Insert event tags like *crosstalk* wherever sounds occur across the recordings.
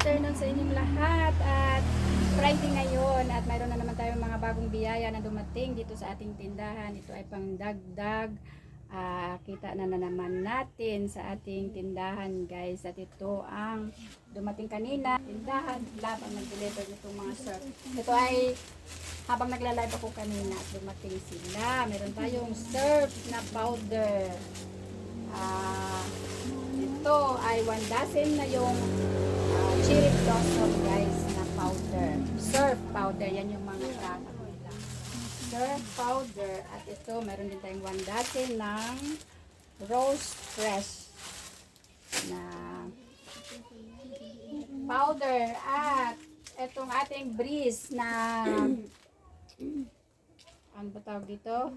afternoon sa inyong lahat at Friday ngayon at mayroon na naman tayong mga bagong biyaya na dumating dito sa ating tindahan. Ito ay pang dagdag. Ah, kita na na naman natin sa ating tindahan guys. At ito ang dumating kanina. Tindahan lab ang nag-deliver nitong mga surf ito ay habang nagla-live ako kanina at dumating sila. Meron tayong surf na powder. Ah ito ay one dozen na yung cherry blossom guys na powder. Surf powder, yan yung mga product nila. Surf powder at ito meron din tayong one dozen ng rose fresh na powder at itong ating breeze na ano ba tawag dito?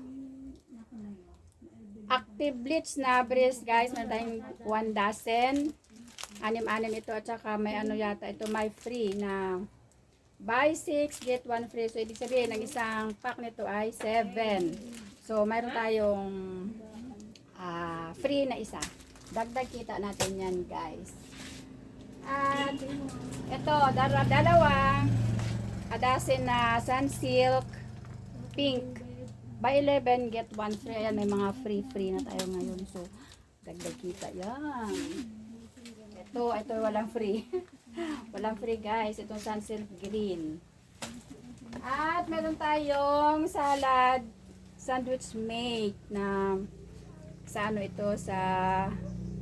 Active bleach na breeze guys, meron tayong one dozen. Anim-anim ito at saka may ano yata ito may free na buy 6 get 1 free. So ibig sabihin ang isang pack nito ay 7. So mayroon tayong ah, free na isa. Dagdag kita natin yan guys. At ito, dar- dalawang adasin na sunsilk pink. Buy 11, get 1 free. Ayan, may mga free-free na tayo ngayon. So, dagdag kita yan. Ito, ito walang free. *laughs* walang free guys. Itong sunsilk green. At meron tayong salad sandwich mate na sa ano ito sa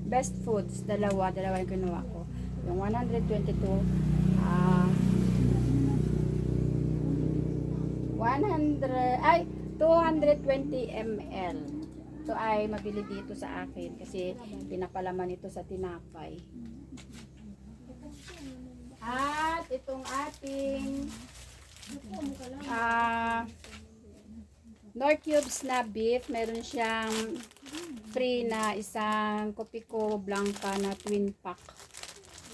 best foods dalawa dalawa yung kinuha ko yung 122 ah 100 ay 220 ml ito ay mabili dito sa akin kasi pinapalaman ito sa tinapay at itong ating ah Nor cubes na beef, meron siyang free na isang Kopiko Blanca na twin pack.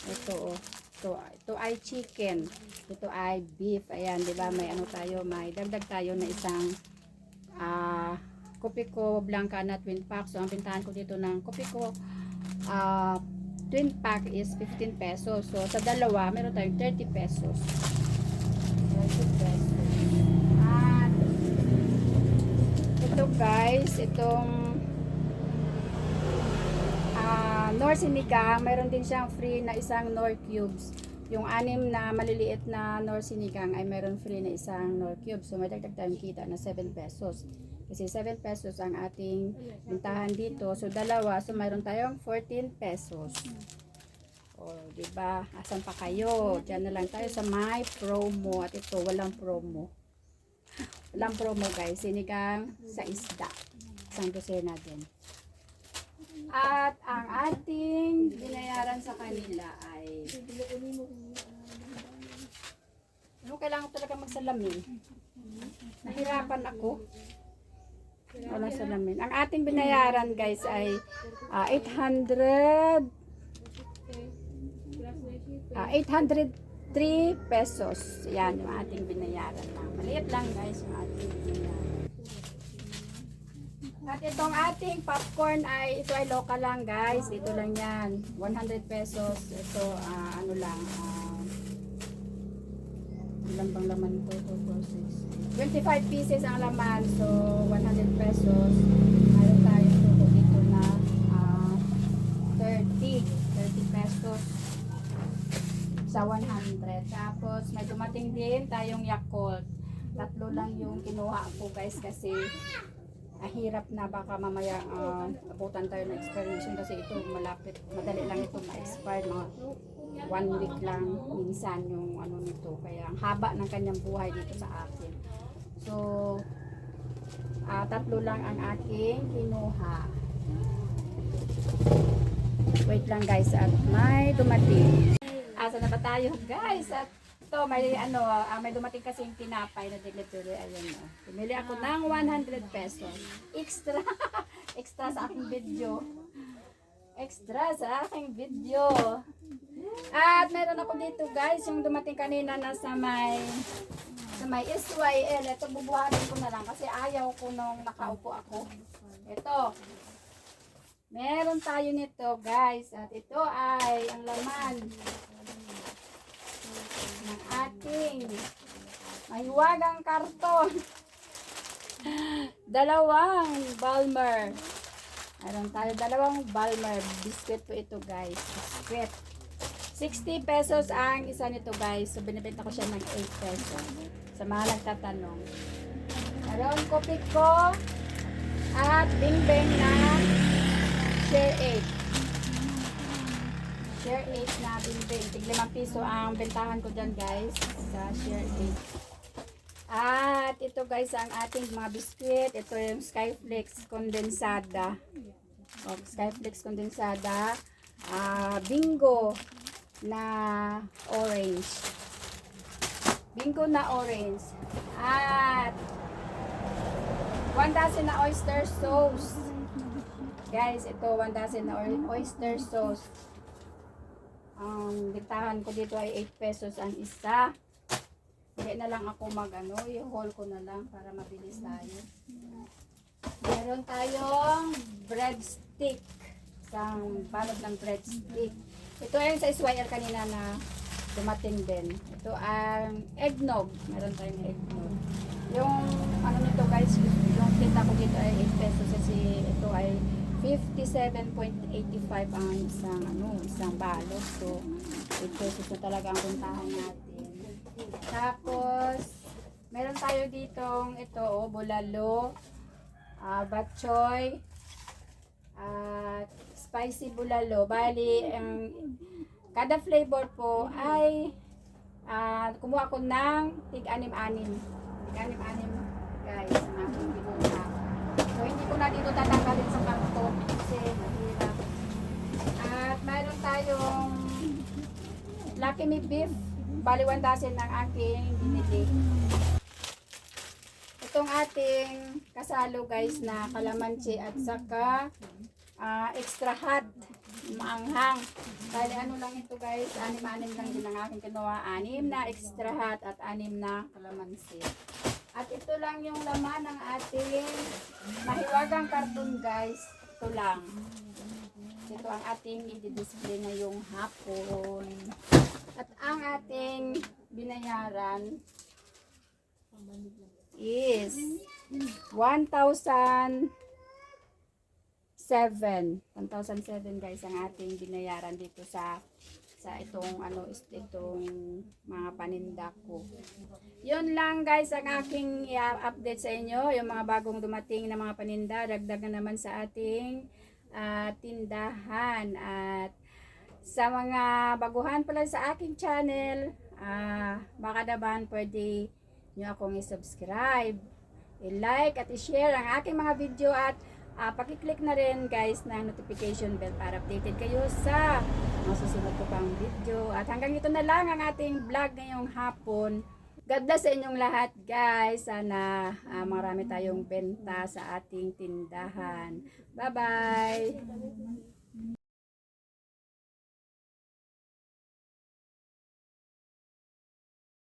Ito oh. Ito, ito ay chicken. Ito ay beef. Ayan, 'di ba? May ano tayo, may dagdag tayo na isang ah Kopiko Blanca na twin pack. So ang bintahan ko dito ng Kopiko ah twin pack is 15 pesos. So sa dalawa, meron tayong 30 pesos. 30 pesos. At ito guys, itong ah Nor mayroon din siyang free na isang Nor Cubes. Yung anim na maliliit na Nor ay mayroon free na isang Nor Cubes. So may dagdag tayong kita na 7 pesos. Kasi 7 pesos ang ating bintahan dito. So dalawa, so mayroon tayong 14 pesos. O, di ba? Asan pa kayo? Diyan na lang tayo sa my promo at ito walang promo. *laughs* Walang promo guys, sinigang sa isda. Isang dosena din. At ang ating binayaran sa kanila ay ano kailangan talaga magsalamin? Nahirapan ako. Wala salamin. Ang ating binayaran guys ay ah, 800 ah, 803 pesos. Yan yung ating binayaran lang. Maliit lang guys yung ating binayaran. At itong ating popcorn ay ito ay local lang guys. Dito lang yan. 100 pesos. Ito ah, ano lang ah, ilan bang laman ito? 2, 4, 6. 25 pieces ang laman. So 100 pesos. Mayroon tayo tuko dito na ah, 30. 30 pesos sa 100. Tapos may dumating din tayong Yakult. Tatlo lang yung kinuha ko guys kasi ah, hirap na baka mamaya uh, abutan tayo ng expiration kasi ito malapit, madali lang ito ma-expire mga one week lang minsan yung ano nito. Kaya ang haba ng kanyang buhay dito sa akin. So ah, tatlo lang ang aking kinuha. Wait lang guys at may dumating. Asa na ba tayo guys? At ito may ano ah, may dumating kasi yung tinapay na delivery. Ayun oh. pumili ako ng 100 pesos. Extra. *laughs* Extra sa aking video extra sa aking video. At meron ako dito guys yung dumating kanina na sa may sa may SYL ito bubuhatin ko na lang kasi ayaw ko nung nakaupo ako. Ito. Meron tayo nito guys. At ito ay ang laman ng ating mahiwagang karton. *laughs* Dalawang Balmer. Meron tayo dalawang Balmer. Biscuit po ito guys. Biscuit. 60 pesos ang isa nito guys. So binibenta ko siya ng 8 pesos. Sa mga nagtatanong. Meron kopi ko at bingbeng na share 8. Share 8 na bingbeng. Tig 5 piso ang bentahan ko dyan guys. Sa share 8. Ito guys ang ating mga biskuit. Ito yung Skyflex kondensada. O, Skyflex kondensada. Ah, bingo na orange. Bingo na orange. At one dozen na oyster sauce. Guys, ito one dozen na oy- oyster sauce. Ang bitahan ko dito ay 8 pesos ang isa. Hindi na lang ako mag ano, i-haul ko na lang para mabilis tayo. Meron tayong breadstick. Isang balot ng breadstick. Ito ay sa Swire kanina na dumating din. Ito ang eggnog. Meron tayong eggnog. Yung ano nito guys, yung kita ko dito ay 8 pesos kasi ito ay 57.85 ang isang ano, isang balot. So, 8 pesos na talaga ang puntahan natin. Tapos, meron tayo ditong ito, oh, bulalo, ah batchoy, at spicy bulalo. Bali, ang kada flavor po ay ah, kumuha ko ng tig-anim-anim. Tig-anim-anim, guys, ang aking binuha. So, hindi ko na dito tatanggalin sa karton kasi mahirap. At mayroon tayong Lucky Me Beef. Bali, 1 dozen ng aking binili. Itong ating kasalo guys na kalamansi at saka ah, extra hot maanghang. Bali, ano lang ito guys, anim-anim lang din ang aking kinuha. Anim na extra hot at anim na kalamansi. At ito lang yung laman ng ating mahiwagang karton guys. Ito lang. Ito ang ating i-display ngayong hapon. At ang ating binayaran is 1,007. 1,007 guys ang ating binayaran dito sa sa itong ano itong mga paninda ko. Yun lang guys ang aking i-update sa inyo, yung mga bagong dumating na mga paninda, dagdag na naman sa ating ah, tindahan at sa mga baguhan pala sa aking channel, ah, baka naman pwede nyo akong i-subscribe, i-like at i-share ang aking mga video at ah, pakiclick na rin guys ng notification bell para updated kayo sa mga susunod ko pang video. At hanggang ito na lang ang ating vlog ngayong hapon. God bless sa inyong lahat guys. Sana ah, marami tayong benta sa ating tindahan. Bye-bye!